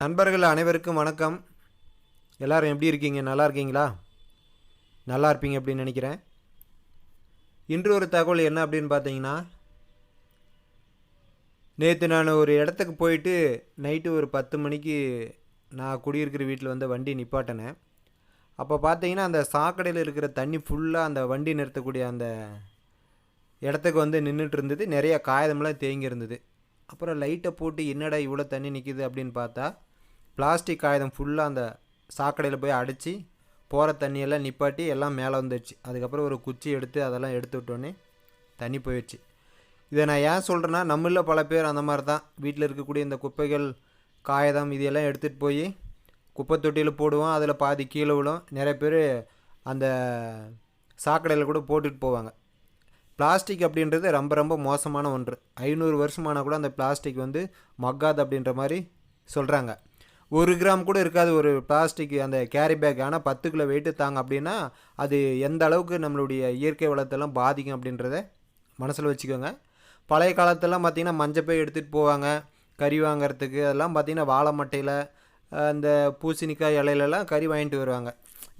நண்பர்கள் அனைவருக்கும் வணக்கம். எல்லோரும் எப்படி இருக்கீங்க? நல்லா இருக்கீங்களா? நல்லா இருப்பீங்க அப்படின்னு நினைக்கிறேன். இன்று ஒரு தகவல் என்ன அப்படின்னு பார்த்தீங்கன்னா நேற்று நான் ஒரு இடத்துக்கு போயிட்டு நைட்டு ஒரு பத்து மணிக்கு நான் குடியிருக்கிற வீட்டில் வந்து வண்டி நிப்பாட்டினேன். அப்போ பார்த்தீங்கன்னா அந்த சாக்கடையில் இருக்கிற தண்ணி ஃபுல்லாக அந்த வண்டி நிறுத்தக்கூடிய அந்த இடத்துக்கு வந்து நின்றுட்டு இருந்தது. நிறைய காகிதம்லாம் தேங்கி இருந்தது. அப்புறம் லைட்டை போட்டு என்னடா இவ்வளோ தண்ணி நிற்கிது அப்படின்னு பார்த்தா பிளாஸ்டிக் காகிதம் ஃபுல்லாக அந்த சாக்கடையில் போய் அடித்து போகிற தண்ணியெல்லாம் நிப்பாட்டி எல்லாம் மேலே வந்துடுச்சு அதுக்கப்புறம் ஒரு குச்சி எடுத்து அதெல்லாம் எடுத்து விட்டோன்னே தண்ணி போயிடுச்சு. இதை நான் ஏன் சொல்கிறேன்னா நம்மளில் பல பேர் அந்த மாதிரி தான் வீட்டில் இருக்கக்கூடிய இந்த குப்பைகள் காகிதம் இதெல்லாம் எடுத்துகிட்டு போய் குப்பை தொட்டியில் போடுவோம். அதில் பாதி கீழே விழும். நிறைய பேர் அந்த சாக்கடையில் கூட போட்டுட்டு போவாங்க. பிளாஸ்டிக் அப்படின்றது ரொம்ப ரொம்ப மோசமான ஒன்று. ஐநூறு வருஷமானா கூட அந்த பிளாஸ்டிக் வந்து மக்காது அப்படின்ற மாதிரி சொல்கிறாங்க ஒரு கிராம் கூட இருக்காது. ஒரு பிளாஸ்டிக் அந்த கேரி பேக் ஆனால் பத்து கிலோ வெயிட்டு தாங்க. அப்படின்னா அது எந்த அளவுக்கு நம்மளுடைய இயற்கை வளத்தெல்லாம் பாதிக்கும் அப்படின்றத மனசில் வச்சுக்கோங்க. பழைய காலத்தெல்லாம் பார்த்திங்கன்னா மஞ்சப்பை எடுத்துகிட்டு போவாங்க. கறி வாங்குறதுக்கு. அதெல்லாம் பார்த்திங்கன்னா வாழை மட்டையில் அந்த பூசணிக்காய் இலையிலலாம் கறி வாங்கிட்டு வருவாங்க.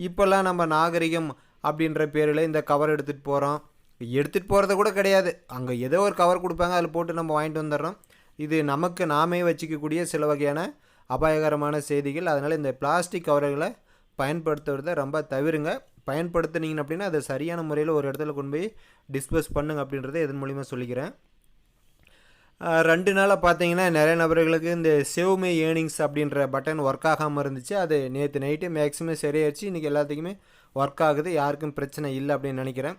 இப்போல்லாம் நம்ம நாகரிகம் அப்படின்ற பேரில் இந்த கவர் எடுத்துகிட்டு போகிறோம் எடுத்துகிட்டு போகிறத கூட கிடையாது. அங்கே ஏதோ ஒரு கவர் கொடுப்பாங்க. அதில் போட்டு நம்ம வாங்கிட்டு வந்துடுறோம். இது நமக்கு நாமே வச்சுக்கக்கூடிய சில வகையான அபாயகரமான செய்திகள். அதனால் இந்த பிளாஸ்டிக் கவர்களை பயன்படுத்துறத ரொம்ப தவிருங்க. பயன்படுத்துனீங்க அப்படின்னா அதை சரியான முறையில் ஒரு இடத்துல கொண்டு போய் டிஸ்போஸ் பண்ணுங்க அப்படின்றத இதன் மூலிமா சொல்லிக்கிறேன். ரெண்டு நாளாக பார்த்தீங்கன்னா நிறைய நபர்களுக்கு இந்த சேவ்மே ஏர்னிங்ஸ் அப்படின்ற பட்டன் ஒர்க் ஆகாமல் இருந்துச்சு. அது நேற்று நைட்டு மேக்ஸிமம் சரியாயிடுச்சு. இன்றைக்கி எல்லாத்துக்குமே ஒர்க் ஆகுது. யாருக்கும் பிரச்சனை இல்லை அப்படின்னு நினைக்கிறேன்.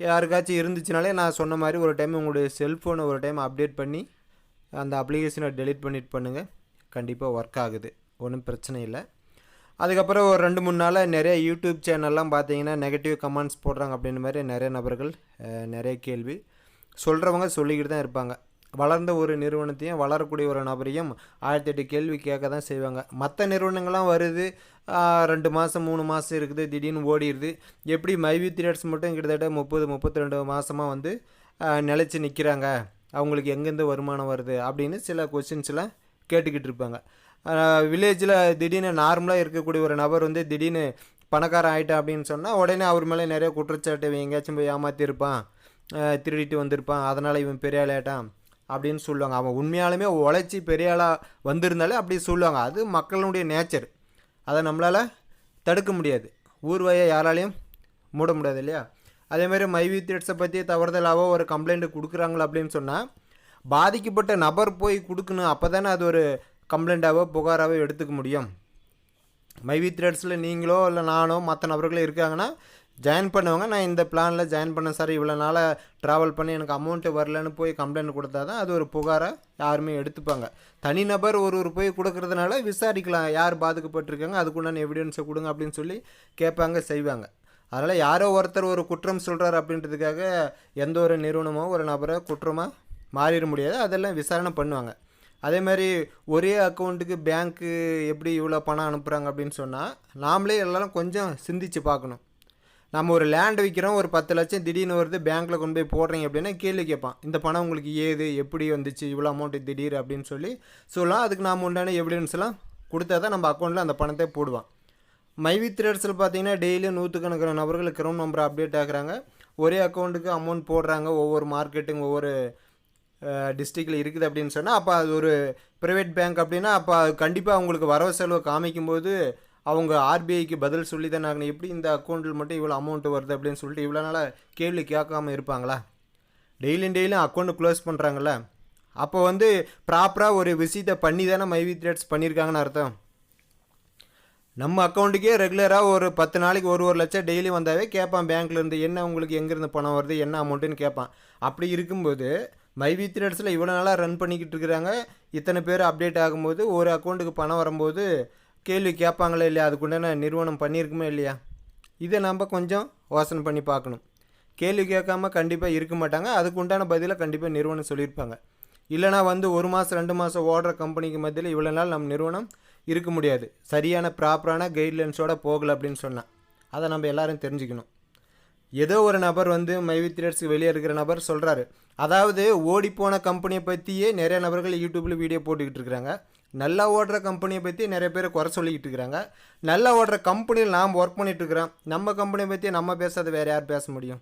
யாருக்காச்சும் இருந்துச்சுனாலே நான் சொன்ன மாதிரி ஒரு டைம் உங்களுடைய செல்ஃபோனை ஒரு டைம் அப்டேட் பண்ணி அந்த அப்ளிகேஷனை டெலிட் பண்ணிட்டு பண்ணுங்கள் கண்டிப்பாக ஒர்க் ஆகுது. ஒன்றும் பிரச்சனை இல்லை. அதுக்கப்புறம் ஒரு ரெண்டு மூணு நாளாக நிறைய யூடியூப் சேனல்லாம் பார்த்தீங்கன்னா நெகட்டிவ் கமெண்ட்ஸ் போடுறாங்க அப்படின்னு மாதிரி நிறைய நபர்கள் நிறைய கேள்வி சொல்கிறவங்க சொல்லிக்கிட்டு தான் இருப்பாங்க. வளர்ந்த ஒரு நிறுவனத்தையும் வளரக்கூடிய ஒரு நபரையும் ஆயிரத்தி எட்டு கேள்வி கேட்க தான் செய்வாங்க. மற்ற நிறுவனங்கள்லாம் வருது ரெண்டு மாதம் மூணு மாதம் இருக்குது திடீர்னு ஓடிடுது. எப்படி மைவி த்ரீடர்ஸ் மட்டும் கிட்டத்தட்ட முப்பது முப்பத்தி ரெண்டு மாதமாக வந்து நிலச்சி நிற்கிறாங்க அவங்களுக்கு எங்கேருந்து வருமானம் வருது அப்படின்னு சில கொஸ்டின்ஸ்லாம் கேட்டுக்கிட்டு இருப்பாங்க வில்லேஜில் திடீர்னு நார்மலாக இருக்கக்கூடிய ஒரு நபர் வந்து திடீர்னு பணக்காரன் ஆகிட்டான் அப்படின்னு சொன்னால் உடனே அவர் மேலே நிறைய குற்றச்சாட்டு இவன் எங்கேயாச்சும் போய் ஏமாற்றிருப்பான் திருடிட்டு வந்திருப்பான். அதனால் இவன் பெரிய ஆளாயிட்டான் அப்படின்னு சொல்லுவாங்க. அவன் உண்மையாலுமே உழைச்சி பெரிய ஆளாக வந்திருந்தாலே அப்படி சொல்லுவாங்க. அது மக்களுடைய நேச்சர் அதை நம்மளால் தடுக்க முடியாது. ஊர்வாயை யாராலையும் மூட முடியாது இல்லையா? அதேமாதிரி மைவி த்ரெட்ஸை பற்றி தவறுதலாவோ ஒரு கம்ப்ளைண்ட் கொடுக்குறாங்களா அப்படின்னு சொன்னால் பாதிக்கப்பட்ட நபர் போய் கொடுக்கணும் அப்போ தானே அது ஒரு கம்ப்ளைண்ட்டாகவோ புகாராகவோ எடுத்துக்க முடியும். மைவி த்ரெட்ஸில் நீங்களோ இல்லை நானோ மற்ற நபர்களோ இருக்காங்கன்னா ஜாயின் பண்ணுவாங்க. நான் இந்த பிளானில் ஜாயின் பண்ண சார் இவ்வளோ நாளாக ட்ராவல் பண்ணி எனக்கு அமௌண்ட்டு வரலன்னு போய் கம்ப்ளைண்ட் கொடுத்தா தான் அது ஒரு புகாரை யாருமே எடுத்துப்பாங்க. தனிநபர் ஒருவர் போய் கொடுக்கறதுனால விசாரிக்கலாம். யார் பாதிக்கப்பட்டிருக்காங்க அதுக்குண்டான எவிடன்ஸை கொடுங்க அப்படின்னு சொல்லி கேட்பாங்க செய்வாங்க. அதனால் யாரோ ஒருத்தர் ஒரு குற்றம் சொல்கிறார் அப்படின்றதுக்காக எந்த ஒரு நிறுவனமோ ஒரு நபரை குற்றமாக மாறிட முடியாது. அதெல்லாம் விசாரணை பண்ணுவாங்க. அதே மாதிரி ஒரே அக்கௌண்ட்டுக்கு பேங்க்கு எப்படி இவ்வளோ பணம் அனுப்புகிறாங்க அப்படின்னு சொன்னால் நாமளே எல்லாரும் கொஞ்சம் சிந்திச்சு பார்க்கணும். நம்ம ஒரு லேண்ட் விற்கிறோம் ஒரு பத்து லட்சம் திடீர்னு வருது பேங்க்கில் கொண்டு போய் போடுறீங்க அப்படின்னா கேள்வி கேட்பான். இந்த பணம் உங்களுக்கு ஏது எப்படி வந்துச்சு இவ்வளோ அமௌண்ட்டு திடீர் அப்படின்னு சொல்லி சொல்லலாம். அதுக்கு நாம் உண்டான எவிடன்ஸ்லாம் கொடுத்தா தான் நம்ம அக்கௌண்ட்டில் அந்த பணத்தை போடுவான். மைவி த்ரேட்ஸில் பார்த்தீங்கன்னா டெய்லியும் நூற்றுக்கணக்கான நபர்கள் கிரௌண்ட் நம்பர் அப்டேட் ஆகுறாங்க. ஒரே அக்கௌண்ட்டுக்கு அமௌண்ட் போடுறாங்க. ஒவ்வொரு மார்க்கெட்டுங்க ஒவ்வொரு டிஸ்ட்ரிக்டில் இருக்குது அப்படின்னு சொன்னால் அப்போ அது ஒரு ப்ரைவேட் பேங்க் அப்படின்னா அப்போ அது கண்டிப்பாக அவங்களுக்கு வரவு செலவு காமிக்கும்போது அவங்க ஆர்பிஐக்கு பதில் சொல்லி தான் ஆகணும். எப்படி இந்த அக்கௌண்ட்டில் மட்டும் இவ்வளோ அமௌண்ட் வருது அப்படின்னு சொல்லிட்டு இவ்வளோ நாளாக கேள்வி கேட்காம இருப்பாங்களா? டெய்லியும் டெய்லியும் அக்கௌண்ட்டு க்ளோஸ் பண்ணுறாங்கள அப்போ வந்து ப்ராப்பராக ஒரு விசிட்டை பண்ணி தானே மைவி த்ரெட்ஸ் பண்ணியிருக்காங்கன்னு அர்த்தம். நம்ம அக்கௌண்ட்டுக்கே ரெகுலராக ஒரு பத்து நாளைக்கு ஒரு ஒரு லட்சம் டெய்லி வந்தாவே கேட்பான் பேங்க்லேருந்து என்ன உங்களுக்கு எங்கேருந்து பணம் வருது என்ன அமௌண்ட்டுன்னு கேட்பான். அப்படி இருக்கும்போது மைவி த்ரெட்ஸில் இவ்வளோ நாளாக ரன் பண்ணிக்கிட்டு இருக்கிறாங்க. இத்தனை பேர் அப்டேட் ஆகும்போது ஒரு அக்கௌண்ட்டுக்கு பணம் வரும்போது கேள்வி கேட்பாங்களே இல்லையா? அதுக்குண்டான நிறுவனம் பண்ணியிருக்குமே இல்லையா? இதை நம்ம கொஞ்சம் யோசனை பண்ணி பார்க்கணும். கேள்வி கேட்காம கண்டிப்பாக இருக்க மாட்டாங்க. அதுக்குண்டான பதிலை கண்டிப்பாக நிறுவனம் சொல்லியிருப்பாங்க. இல்லைனா வந்து ஒரு மாதம் ரெண்டு மாதம் ஓடுற கம்பெனிக்கு மத்தியில் இவ்வளோ நாள் நம்ம நிறுவனம் இருக்க முடியாது. சரியான ப்ராப்பரான கைட்லைன்ஸோட போகலை அப்படின்னு சொன்னால் அதை நம்ம எல்லோரும் தெரிஞ்சுக்கணும். ஏதோ ஒரு நபர் வந்து மைவி த்ரேட்ஸ்க்கு வெளியே இருக்கிற நபர் சொல்கிறாரு அதாவது ஓடிப்போன கம்பெனியை பற்றியே நிறைய நபர்கள் யூடியூப்பில் வீடியோ போட்டுக்கிட்டு இருக்கிறாங்க. நல்லா ஓடுற கம்பெனியை பற்றி நிறைய பேர் குறை சொல்லிக்கிட்டு இருக்கிறாங்க. நல்லா ஓடுற கம்பெனியில் நாம் ஒர்க் பண்ணிகிட்டு இருக்கிறோம். நம்ம கம்பெனியை பற்றி நம்ம பேசாத வேறு யார் பேச முடியும்?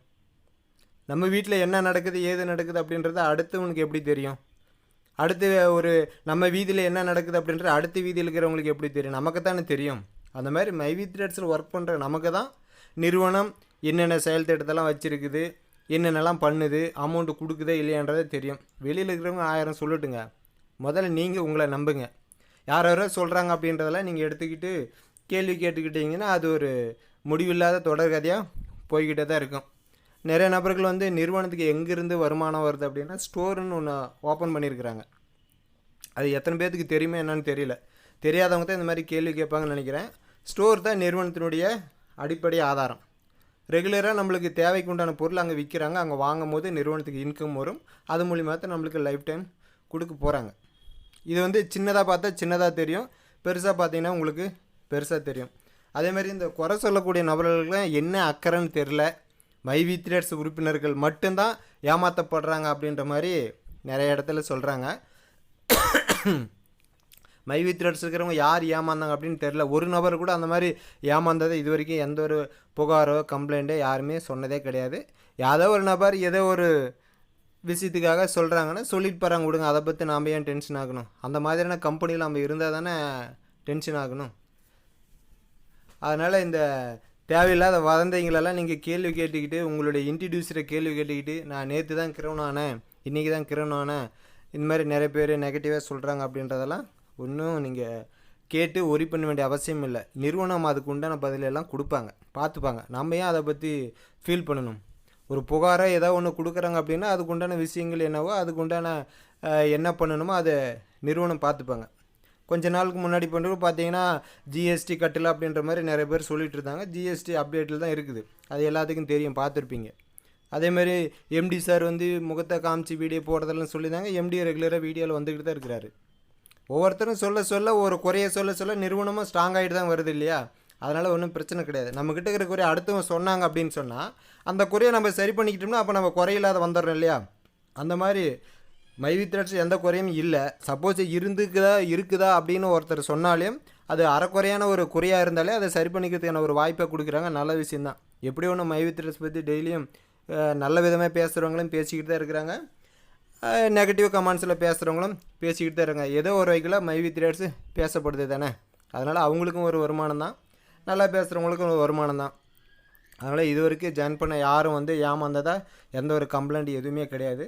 நம்ம வீட்டில் என்ன நடக்குது ஏது நடக்குது அப்படின்றது அடுத்தவனுக்கு எப்படி தெரியும்? அடுத்து ஒரு நம்ம வீதியில் என்ன நடக்குது அப்படின்றது அடுத்த வீதியில் இருக்கிறவங்களுக்கு எப்படி தெரியும்? நமக்கு தானே தெரியும். அந்த மாதிரி மைவி த்ரெட்ஸில் ஒர்க் பண்ணுற நமக்கு தான் நிறுவனம் என்னென்ன செயல் திட்டத்தெல்லாம் வச்சுருக்குது என்னென்னலாம் பண்ணுது அமௌண்ட்டு கொடுக்குதே இல்லையான்றதே தெரியும். வெளியில் இருக்கிறவங்க ஆயிரம் சொல்லட்டுங்க. முதல்ல நீங்கள் உங்களை நம்புங்க. யார் யாரோ சொல்கிறாங்க அப்படின்றதெல்லாம் நீங்கள் எடுத்துக்கிட்டு கேள்வி கேட்டுக்கிட்டீங்கன்னா அது ஒரு முடிவில்லாத தொடர்கதையாக போய்கிட்டே தான் இருக்கும். நிறைய நபர்கள் வந்து நிறுவனத்துக்கு எங்கேருந்து வருமானம் வருது அப்படின்னா ஸ்டோருன்னு ஒன்று ஓப்பன் பண்ணியிருக்கிறாங்க. அது எத்தனை பேர்த்துக்கு தெரியுமே என்னன்னு தெரியல. தெரியாதவங்க தான் இந்த மாதிரி கேள்வி கேட்பாங்கன்னு நினைக்கிறேன். ஸ்டோர் தான் நிறுவனத்தினுடைய அடிப்படை ஆதாரம். ரெகுலராக நம்மளுக்கு தேவைக்கு உண்டான பொருள் அங்கே விற்கிறாங்க அங்கே வாங்கும் போது நிறுவனத்துக்கு இன்கம் வரும். அது மூலிமா தான் நம்மளுக்கு லைஃப் டைம் கொடுக்க போகிறாங்க இது வந்து சின்னதாக பார்த்தா சின்னதாக தெரியும். பெருசாக பார்த்தீங்கன்னா உங்களுக்கு பெருசாக தெரியும். அதே மாதிரி இந்த குறை சொல்லக்கூடிய நபர்களுக்கு என்ன அக்கறைன்னு தெரில மைவி த்ரேட்ஸ் உறுப்பினர்கள் மட்டும்தான் ஏமாற்றப்படுறாங்க அப்படின்ற மாதிரி நிறைய இடத்துல சொல்கிறாங்க மைவி த்ரெட்ஸ் இருக்கிறவங்க யார் ஏமாந்தாங்க அப்படின்னு தெரில ஒரு நபர் கூட அந்த மாதிரி ஏமாந்ததை இது வரைக்கும் எந்த ஒரு புகாரோ கம்ப்ளைண்ட்டோ யாருமே சொன்னதே கிடையாது. ஏதோ ஒரு நபர் ஏதோ ஒரு விஷயத்துக்காக சொல்கிறாங்கன்னா சொல்லிட்டு போகிறாங்க விடுங்க அதை பற்றி நாம் ஏன் டென்ஷன் ஆகணும்? அந்த மாதிரியான கம்பெனியில் நம்ம இருந்தால் தானே டென்ஷன் ஆகணும்? அதனால் இந்த தேவையில்லாத வதந்தைங்களெல்லாம் நீங்கள் கேள்வி கேட்டுக்கிட்டு உங்களுடைய இன்ட்ரடியூசரை கேள்வி கேட்டுக்கிட்டு நான் நேற்று தான் கிரவணானேன் இன்றைக்கி தான் கிரவணானேன் இந்த மாதிரி நிறைய பேர் நெகட்டிவாக சொல்கிறாங்க அப்படின்றதெல்லாம் ஒன்றும் நீங்கள் கேட்டு ஒரி பண்ண வேண்டிய அவசியம் இல்லை. நிறுவனம் அதுக்கு உண்டான பதிலெல்லாம் கொடுப்பாங்க. பார்த்துப்பாங்க. நம்ம ஏன் அதை பற்றி ஃபீல் பண்ணணும்? ஒரு புகாராக ஏதோ ஒன்று கொடுக்குறாங்க அப்படின்னா அதுக்கு உண்டான விஷயங்கள் என்னவோ அதுக்கு உண்டான என்ன பண்ணணுமோ அதை நிறுவனம் பார்த்துப்பாங்க. கொஞ்ச நாளுக்கு முன்னாடி பண்ணுறது பார்த்தீங்கன்னா ஜிஎஸ்டி கட்டலை அப்படின்ற மாதிரி நிறைய பேர் சொல்லிகிட்டு இருந்தாங்க. ஜிஎஸ்டி அப்டேட்டில் தான் இருக்குது. அது எல்லாத்துக்கும் தெரியும் பார்த்துருப்பீங்க. அதேமாதிரி எம்டி சார் வந்து முகத்தை காமிச்சு வீடியோ போடுறதெல்லாம் சொல்லியிருந்தாங்க எம்டி ரெகுலராக வீடியோவில் வந்துக்கிட்டு தான் இருக்கிறாரு. ஒவ்வொருத்தரும் சொல்ல சொல்ல ஒரு குறைய சொல்ல சொல்ல நிறுவனமும் ஸ்ட்ராங் ஆகிட்டு தான் வருது இல்லையா? அதனால் ஒன்றும் பிரச்சனை கிடையாது. நம்மக்கிட்ட இருக்கிற குறைய அடுத்தவங்க சொன்னாங்க அப்படின்னு சொன்னால் அந்த குறையை நம்ம சரி பண்ணிக்கிட்டோம்னா அப்போ நம்ம குறையில்லாத வந்துடுறோம் இல்லையா? அந்த மாதிரி மைவி த்ரெட்ஸ் எந்த குறையும் இல்லை. சப்போஸ் இருந்துக்குதா இருக்குதா அப்படின்னு ஒருத்தர் சொன்னாலும் அது அறக்குறையான ஒரு குறையாக இருந்தாலே அதை சரி பண்ணிக்கிறதுக்கான ஒரு வாய்ப்பை கொடுக்குறாங்க. நல்ல விஷயந்தான் எப்படி ஒன்று மைவி த்ரெட்ஸ் பற்றி டெய்லியும் நல்ல விதமாக பேசுகிறவங்களும் பேசிக்கிட்டு தான் இருக்கிறாங்க. நெகட்டிவ் கமெண்ட்ஸில் பேசுகிறவங்களும் பேசிக்கிட்டு தான் இருக்காங்க ஏதோ ஒரு வகையில் மைவி த்ரேட்ஸு பேசப்படுது தானே. அதனால் அவங்களுக்கும் ஒரு வருமானம் தான். நல்லா பேசுகிறவங்களுக்கும் ஒரு வருமானம் தான். அதனால் இது வரைக்கும் ஜாயின் பண்ண யாரும் வந்து ஏமாந்ததாக எந்த ஒரு கம்ப்ளைண்ட் எதுவுமே கிடையாது.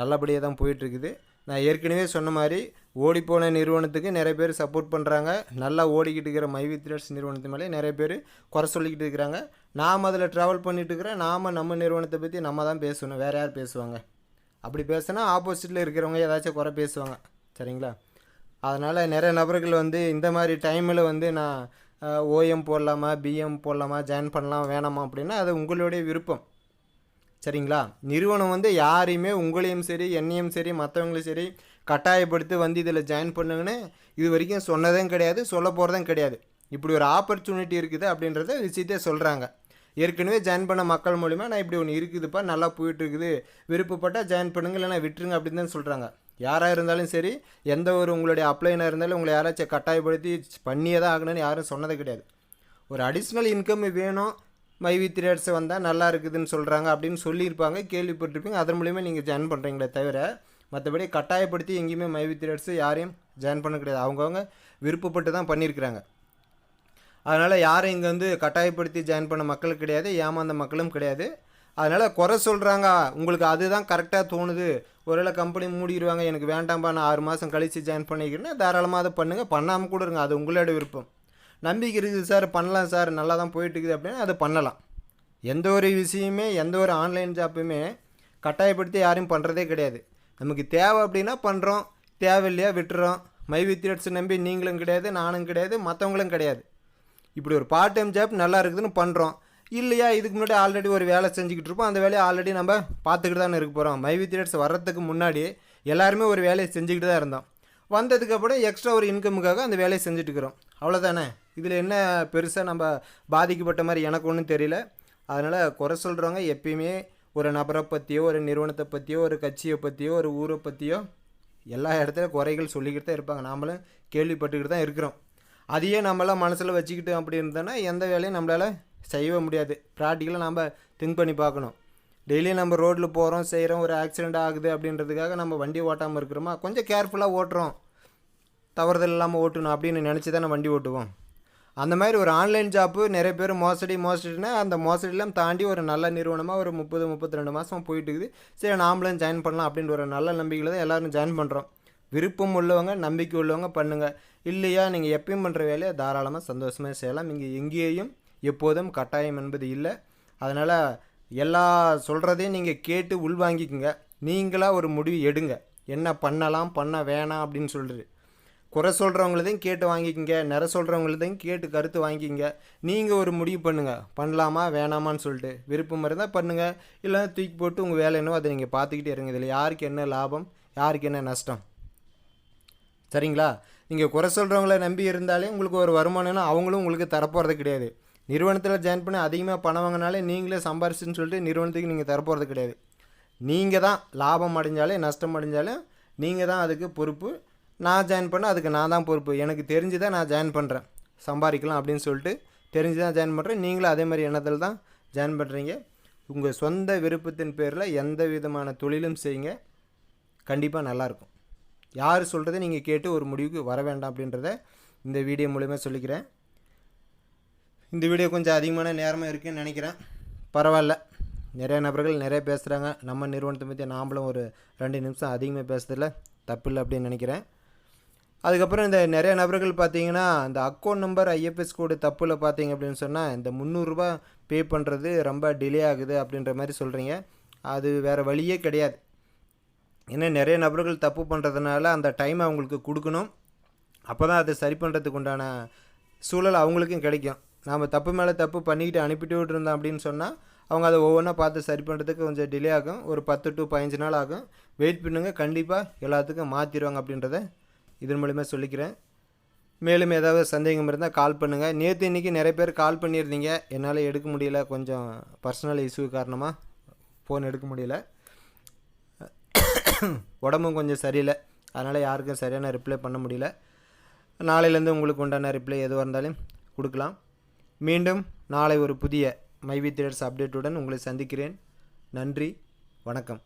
நல்லபடியாக தான் போயிட்டுருக்குது. நான் ஏற்கனவே சொன்ன மாதிரி ஓடிப்போன நிறுவனத்துக்கு நிறைய பேர் சப்போர்ட் பண்ணுறாங்க நல்லா ஓடிக்கிட்டு இருக்கிற மைவி த்ரெட்ஸ் நிறுவனத்து மேலே நிறைய பேர் குறை சொல்லிக்கிட்டு இருக்கிறாங்க. நாம் அதில் ட்ராவல் பண்ணிட்டு இருக்கிறேன் நாம் நம்ம நிறுவனத்தை பற்றி நம்ம தான் பேசணும். வேறு யார் பேசுவாங்க? அப்படி பேசுனா ஆப்போசிட்டில் இருக்கிறவங்க ஏதாச்சும் குறை பேசுவாங்க. சரிங்களா? அதனால் நிறைய நபர்கள் வந்து இந்த மாதிரி டைமில் வந்து நான் ஓஎம் போடலாமா பிஎம் போடலாமா ஜாயின் பண்ணலாம் வேணாமா அப்படின்னா அது உங்களுடைய விருப்பம். சரிங்களா? நிறுவனம் வந்து யாரையுமே உங்களையும் சரி என்னையும் சரி மற்றவங்களையும் சரி கட்டாயப்படுத்தி வந்து இதில் ஜாயின் பண்ணுங்கன்னு இது வரைக்கும் சொன்னதும் கிடையாது சொல்ல போகிறதும் கிடையாது. இப்படி ஒரு ஆப்பர்ச்சுனிட்டி இருக்குது அப்படின்றத விஷயத்தே சொல்கிறாங்க ஏற்கனவே ஜாயின் பண்ண மக்கள் மூலிமா நான் இப்படி ஒன்று இருக்குதுப்பா நல்லா போயிட்டு இருக்குது விருப்பப்பட்டால் ஜாயின் பண்ணுங்கள் இல்லைனா விட்டுருங்க அப்படின்னு தான் சொல்கிறாங்க யாராக இருந்தாலும் சரி எந்த ஒரு உங்களுடைய அப்ளைனாக இருந்தாலும் உங்களை யாராச்சும் கட்டாயப்படுத்தி பண்ணியே தான் ஆகணும்னு யாரும் சொன்னது கிடையாது. ஒரு அடிஷ்னல் இன்கம் வேணும். மைவி த்ரேட்ஸ் வந்தால் நல்லா இருக்குதுன்னு சொல்கிறாங்க அப்படின்னு சொல்லியிருப்பாங்க கேள்விப்பட்டிருப்பீங்க. அதன் மூலிமா நீங்கள் ஜாயின் பண்ணுறீங்களே தவிர மற்றபடி கட்டாயப்படுத்தி எங்கேயுமே மைவி த்ரேட்ஸ் யாரையும் ஜாயின் பண்ண கிடையாது. அவங்கவுங்க விருப்பப்பட்டு தான் பண்ணியிருக்கிறாங்க. அதனால் யாரும் இங்கே வந்து கட்டாயப்படுத்தி ஜாயின் பண்ண மக்கள் கிடையாது ஏமாந்த மக்களும் கிடையாது. அதனால் குறை சொல்கிறாங்க உங்களுக்கு அதுதான் கரெக்டாக தோணுது. ஒருவேளை கம்பெனி மூடிடுவாங்க எனக்கு வேண்டாம்பா நான் ஆறு மாதம் கழித்து ஜாயின் பண்ணிக்கிறேன்னா தாராளமாக அதை பண்ணுங்கள் பண்ணாமல் கூட இருங்க. அது உங்களோட விருப்பம். நம்பிக்கை இருக்குது சார் பண்ணலாம் சார். நல்லா தான் போயிட்டு இருக்குது அப்படின்னா அதை பண்ணலாம். எந்த ஒரு விஷயமே எந்த ஒரு ஆன்லைன் ஜாப்புமே கட்டாயப்படுத்தி யாரையும் பண்ணுறதே கிடையாது. நமக்கு தேவை அப்படின்னா பண்ணுறோம் தேவையில்லையா விட்டுறோம். மை வித் நம்பி நீங்களும் கிடையாது நானும் கிடையாது மற்றவங்களும் கிடையாது. இப்படி ஒரு பார்ட் டைம் ஜாப் நல்லா இருக்குதுன்னு பண்ணுறோம் இல்லையா இதுக்கு முன்னாடி ஆல்ரெடி ஒரு வேலை செஞ்சுக்கிட்டு இருப்போம். அந்த வேலையை ஆல்ரெடி நம்ம பார்த்துக்கிட்டு தானே இருக்க போகிறோம் மை வித் வர்றதுக்கு முன்னாடி எல்லாருமே ஒரு வேலையை செஞ்சுக்கிட்டு தான் இருந்தோம். வந்ததுக்கப்புறம் எக்ஸ்ட்ரா ஒரு இன்கமுக்காக அந்த வேலையை செஞ்சுட்டு இருக்கிறோம். அவ்வளோதானே இதில் என்ன பெருசாக நம்ம பாதிக்கப்பட்ட மாதிரி எனக்கு ஒன்றும் தெரியல. அதனால் குறை சொல்கிறவங்க எப்பயுமே ஒரு நபரை பற்றியோ ஒரு நிறுவனத்தை பற்றியோ ஒரு கட்சியை பற்றியோ ஒரு ஊரை பற்றியோ எல்லா இடத்துலையும் குறைகள் சொல்லிக்கிட்டு தான் இருப்பாங்க. நாமளும் கேள்விப்பட்டுக்கிட்டு தான் இருக்கிறோம். அதையே நம்மளாம் மனசில் வச்சுக்கிட்டு அப்படி இருந்தோன்னா எந்த வேலையும் நம்மளால் செய்யவே முடியாது. ப்ராக்டிக்கலாக நம்ம திங்க் பண்ணி பார்க்கணும். டெய்லியும் நம்ம ரோட்டில் போகிறோம் செய்கிறோம் ஒரு ஆக்சிடெண்ட் ஆகுது அப்படின்றதுக்காக நம்ம வண்டி ஓட்டாமல் இருக்கிறோமா? கொஞ்சம் கேர்ஃபுல்லாக ஓட்டுறோம். தவறுதல் இல்லாமல் ஓட்டணும் அப்படின்னு நினச்சி தான் வண்டி ஓட்டுவோம். அந்த மாதிரி ஒரு ஆன்லைன் ஜாப்பு நிறைய பேர் மோசடி மோசடினா அந்த மோசடிலாம் தாண்டி ஒரு நல்ல நிறுவனமாக ஒரு முப்பது முப்பத்தி ரெண்டு மாதம் போயிட்டு இருக்குது. சரி நாமளும் ஜாயின் பண்ணலாம் அப்படின்ற ஒரு நல்ல நம்பிக்கையில் தான் எல்லோரும் ஜாயின் பண்ணுறோம் விருப்பம் உள்ளவங்க நம்பிக்கை உள்ளவங்க பண்ணுங்கள் இல்லையா? நீங்கள் எப்பயும் பண்ணுற வேலையை தாராளமாக சந்தோஷமாக செய்யலாம். இங்கே எங்கேயும் எப்போதும் கட்டாயம் என்பது இல்லை. அதனால் எல்லா சொல்கிறதையும் நீங்கள் கேட்டு உள்வாங்கிக்கோங்க. நீங்களாக ஒரு முடிவு எடுங்க. என்ன பண்ணலாம் பண்ண வேணாம் அப்படின்னு சொல்லிட்டு. குறை சொல்கிறவங்களதையும் கேட்டு வாங்கிக்கோங்க. நிற சொல்கிறவங்களதையும் கேட்டு கருத்து வாங்கிக்கோங்க. நீங்கள் ஒரு முடிவு பண்ணுங்கள் பண்ணலாமா வேணாமான்னு சொல்லிட்டு. விருப்பம் இருந்தால் பண்ணுங்கள் இல்லை தூக்கி போட்டு உங்கள் வேலை என்னவோ அதை நீங்கள் பார்த்துக்கிட்டே இருங்க. இதில் யாருக்கு என்ன லாபம் யாருக்கு என்ன நஷ்டம்? சரிங்களா? நீங்கள் குறை சொல்கிறவங்கள நம்பி இருந்தாலே உங்களுக்கு ஒரு வருமானம்னா அவங்களும் உங்களுக்கு தரப்போகிறது கிடையாது. நிறுவனத்தில் ஜாயின் பண்ணி அதிகமாக பணம் வாங்கினாலே நீங்களே சம்பாரிச்சுன்னு சொல்லிட்டு நிறுவனத்துக்கு நீங்கள் தரப்போகிறது கிடையாது. நீங்கள் தான் லாபம் அடைஞ்சாலே நஷ்டம் அடைஞ்சாலும் நீங்கள் தான் அதுக்கு பொறுப்பு. நான் ஜாயின் பண்ண அதுக்கு நான் தான் பொறுப்பு. எனக்கு தெரிஞ்சு தான் நான் ஜாயின் பண்ணுறேன் சம்பாதிக்கலாம் அப்படின்னு சொல்லிட்டு தெரிஞ்சு தான் ஜாயின் பண்ணுறேன் நீங்களும் அதே மாதிரி எண்ணத்தில் தான் ஜாயின் பண்ணுறீங்க உங்கள் சொந்த விருப்பத்தின் பேரில் எந்த விதமான தொழிலும் செய்யுங்க. கண்டிப்பாக நல்லாயிருக்கும் யார் சொல்கிறத நீங்கள் கேட்டு ஒரு முடிவுக்கு வர வேண்டாம் அப்படின்றத இந்த வீடியோ மூலிமா சொல்லிக்கிறேன். இந்த வீடியோ கொஞ்சம் அதிகமான நேரமாக இருக்குன்னு நினைக்கிறேன். பரவாயில்ல. நிறைய நபர்கள் நிறைய பேசுகிறாங்க நம்ம நிறுவனத்தை பற்றி நாமளும் ஒரு ரெண்டு நிமிஷம் அதிகமாக பேசுறதில்ல தப்பில்லை அப்படின்னு நினைக்கிறேன். அதுக்கப்புறம் இந்த நிறைய நபர்கள் பார்த்தீங்கன்னா இந்த அக்கௌண்ட் நம்பர் ஐஎஃப்எஸ் கோடு தப்பில் பார்த்தீங்க அப்படின்னு சொன்னால் இந்த முந்நூறுரூபா பே பண்ணுறது ரொம்ப டிலே ஆகுது அப்படின்ற மாதிரி சொல்கிறீங்க அது வேறு வழியே கிடையாது. ஏன்னா நிறைய நபர்கள் தப்பு பண்ணுறதுனால அந்த டைம் அவங்களுக்கு கொடுக்கணும். அப்போ தான் அதை சரி பண்ணுறதுக்கு உண்டான சூழல் அவங்களுக்கும் கிடைக்கும். நாம் தப்பு மேலே தப்பு பண்ணிக்கிட்டு அனுப்பிட்டு விட்டுருந்தோம் அப்படின்னு சொன்னால் அவங்க அதை ஒவ்வொன்றா பார்த்து சரி பண்ணுறதுக்கு கொஞ்சம் டிலே ஆகும். ஒரு பத்து டு பதினஞ்சு நாள் ஆகும். வெயிட் பண்ணுங்கள் கண்டிப்பாக எல்லாத்துக்கும் மாற்றிடுவாங்க அப்படின்றத இதன் மூலிமா சொல்லிக்கிறேன். மேலும் ஏதாவது சந்தேகம் இருந்தால் கால் பண்ணுங்கள் நேற்று இன்றைக்கி நிறைய பேர் கால் பண்ணியிருந்தீங்க. என்னால் எடுக்க முடியல. கொஞ்சம் பர்சனல் இஷ்யூ காரணமாக ஃபோன் எடுக்க முடியல. உடம்பும் கொஞ்சம் சரியில்லை. அதனால் யாருக்கும் சரியான ரிப்ளை பண்ண முடியல. நாளையிலேருந்து உங்களுக்கு உண்டான ரிப்ளை எதுவாக இருந்தாலும் கொடுக்கலாம். மீண்டும் நாளை ஒரு புதிய மைவி தியேட்டர்ஸ் அப்டேட்டுடன் உங்களை சந்திக்கிறேன். நன்றி வணக்கம்.